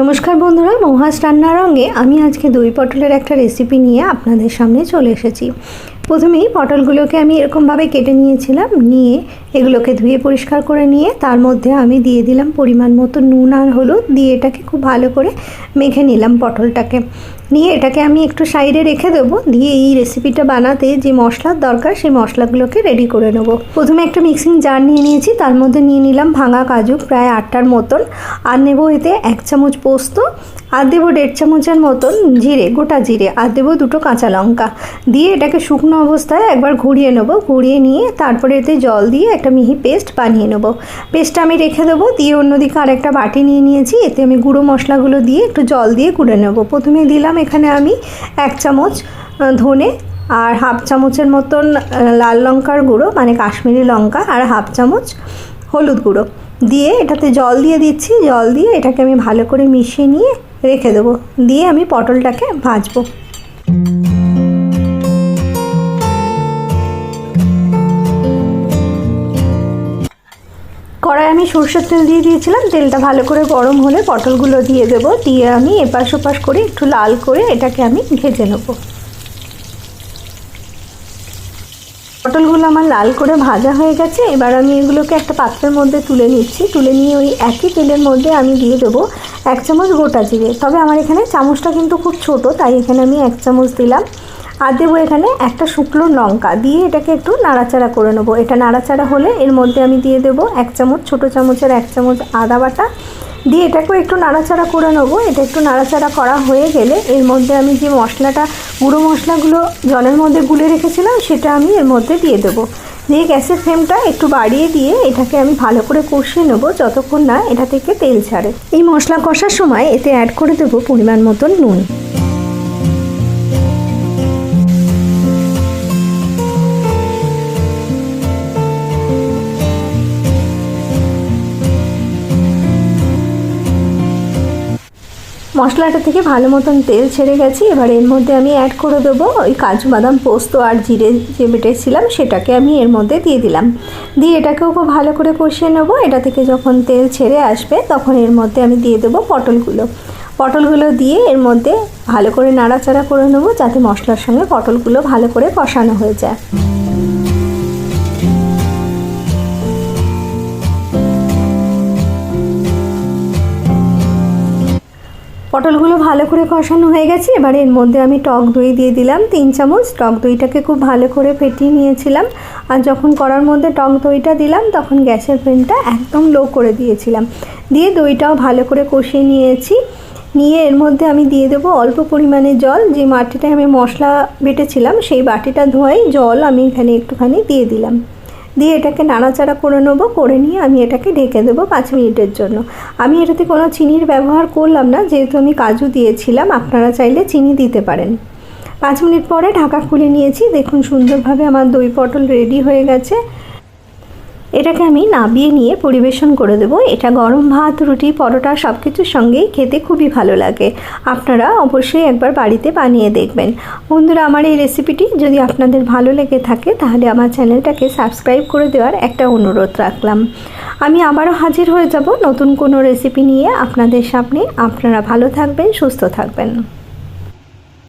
নমস্কার বন্ধুরা, মহাস রান্নার রঙে আমি আজকে দই পটলের একটা রেসিপি নিয়ে আপনাদের সামনে চলে এসেছি। প্রথমেই পটলগুলোকে আমি এরকমভাবে কেটে নিয়েছিলাম, নিয়ে এগুলোকে ধুয়ে পরিষ্কার করে নিয়ে তার মধ্যে আমি দিয়ে দিলাম পরিমাণ মতো নুন আর হলুদ, দিয়ে এটাকে খুব ভালো করে মেখে নিলাম পটলটাকে। নিয়ে এটাকে আমি একটু সাইডে রেখে দেবো, দিয়ে এই রেসিপিটা বানাতে যে মশলার দরকার সেই মশলাগুলোকে রেডি করে নেব। প্রথমে একটা মিক্সিং জার নিয়ে নিয়েছি, তার মধ্যে নিয়ে নিলাম ভাঙা কাজু, প্রায় আটটার মতন। আর নেব এতে এক চামচ পোস্ত, আর দেবো দেড় চামচের মতন জিরে, গোটা জিরে, আর দেবো দুটো কাঁচা লঙ্কা। দিয়ে এটাকে শুকনো অবস্থায় একবার ঘুরিয়ে নেব, ঘুরিয়ে নিয়ে তারপরে এতে জল দিয়ে একটা মিহি পেস্ট বানিয়ে নেব। পেস্টটা আমি রেখে দেবো, দিয়ে অন্যদিকে আরেকটা বাটি নিয়ে নিয়েছি, এতে আমি গুঁড়ো মশলাগুলো দিয়ে একটু জল দিয়ে গুঁড়ে নেব। প্রথমে দিলাম এখানে আমি এক চামচ ধনে আর হাফ চামচের মতন লাল লঙ্কার গুঁড়ো মানে কাশ্মীরি লঙ্কা, আর হাফ চামচ হলুদ গুঁড়ো। দিয়ে এটাতে জল দিয়ে দিচ্ছি, জল দিয়ে এটাকে আমি ভালো করে মিশিয়ে নিয়ে রেখে দেবো। দিয়ে আমি পটলটাকে ভাজবো। কড়াই আমি সরষের তেল দিয়ে দিয়েছিলাম। তেলটা ভালো করে গরম হলে পটলগুলো দিয়ে দেবো। দিয়ে আমি এপাশ ওপাশ করে একটু লাল করে এটাকে আমি ভেজে নেব। পটলগুলো আমার লাল করে ভাজা হয়ে গেছে। এবার আমি এগুলোকে একটা পাত্রের মধ্যে তুলে নিচ্ছি। তুলে নিয়ে ওই একই তেলের মধ্যে আমি দিয়ে দেবো এক চামচ গোটা জিরে। তবে আমার এখানে চামচটা কিন্তু খুব ছোট, তাই এখানে আমি এক চামচ দিলাম। আর দেবো এখানে একটা শুকনো লঙ্কা দিয়ে এটাকে একটু নাড়াচাড়া করে নেব। এটা নাড়াচাড়া হলে এর মধ্যে আমি দিয়ে দেবো এক চামচ, ছোটো চামচের এক চামচ আদা বাটা। দিয়ে এটাকেও একটু নাড়াচাড়া করে নেব। এটা একটু নাড়াচাড়া করা হয়ে গেলে এর মধ্যে আমি যে মশলাটা, গুঁড়ো মশলাগুলো জলের মধ্যে গুলে রেখেছিলাম, সেটা আমি এর মধ্যে দিয়ে দেবো। দিয়ে গ্যাসের ফ্লেমটা একটু বাড়িয়ে দিয়ে এটাকে আমি ভালো করে কষিয়ে নেব যতক্ষণ না এটা থেকে তেল ছাড়ে। এই মশলা কষার সময় এতে অ্যাড করে দেবো পরিমাণ মতন নুন। মশলাটা থেকে ভালো মতন তেল ছেড়ে গেছে। এবার এর মধ্যে আমি অ্যাড করে দেবো ওই কাজু বাদাম পোস্ত আর জিরে যে বেটেছিলাম, সেটাকে আমি এর মধ্যে দিয়ে দিলাম। দিয়ে এটাকেও খুব ভালো করে কষিয়ে নেব। এটা থেকে যখন তেল ছেড়ে আসবে, তখন এর মধ্যে আমি দিয়ে দেবো পটলগুলো। পটলগুলো দিয়ে এর মধ্যে ভালো করে নাড়াচাড়া করে নেব, যাতে মশলার সঙ্গে পটলগুলো ভালো করে কষানো হয়ে যায়। পটলগুলো ভালো করে কষানো হয়ে গেছে। এবার এর মধ্যে আমি টক দই দিয়ে দিলাম, তিন চামচ। টক দইটাকে খুব ভালো করে ফেটিয়ে নিয়েছিলাম। আর যখন করার মধ্যে টক দইটা দিলাম, তখন গ্যাসের ফ্লেমটা একদম লো করে দিয়েছিলাম। দিয়ে দইটাও ভালো করে কষিয়ে নিয়েছি। নিয়ে এর মধ্যে আমি দিয়ে দেবো অল্প পরিমাণে জল। যে মাটিটায় আমি মশলা বেটেছিলাম, সেই বাটিটা ধোয়াই জল আমি এখানে একটুখানি দিয়ে দিলাম। দিয়ে এটাকে নাড়াচাড়া করে নেব, করে নিয়ে আমি এটাকে ঢেকে দেবো পাঁচ মিনিটের জন্য। আমি এটাতে কোনো চিনির ব্যবহার করলাম না, যেহেতু আমি কাজু দিয়েছিলাম, আপনারা চাইলে চিনি দিতে পারেন। পাঁচ মিনিট পরে ঢাকা খুলে নিয়েছি। দেখুন, সুন্দরভাবে আমার দই পটল রেডি হয়ে গেছে। এটাকে আমি নাবিয়ে নিয়ে পরিবেশন করে দেবো। এটা গরম ভাত, রুটি, পরোটা সব কিছুর সঙ্গেই খেতে খুবই ভালো লাগে। আপনারা অবশ্যই একবার বাড়িতে বানিয়ে দেখবেন। বন্ধুরা, আমার এই রেসিপিটি যদি আপনাদের ভালো লেগে থাকে, তাহলে আমার চ্যানেলটাকে সাবস্ক্রাইব করে দেওয়ার একটা অনুরোধ রাখলাম। আমি আবারও হাজির হয়ে যাব নতুন কোনো রেসিপি নিয়ে আপনাদের সামনে। আপনারা ভালো থাকবেন, সুস্থ থাকবেন।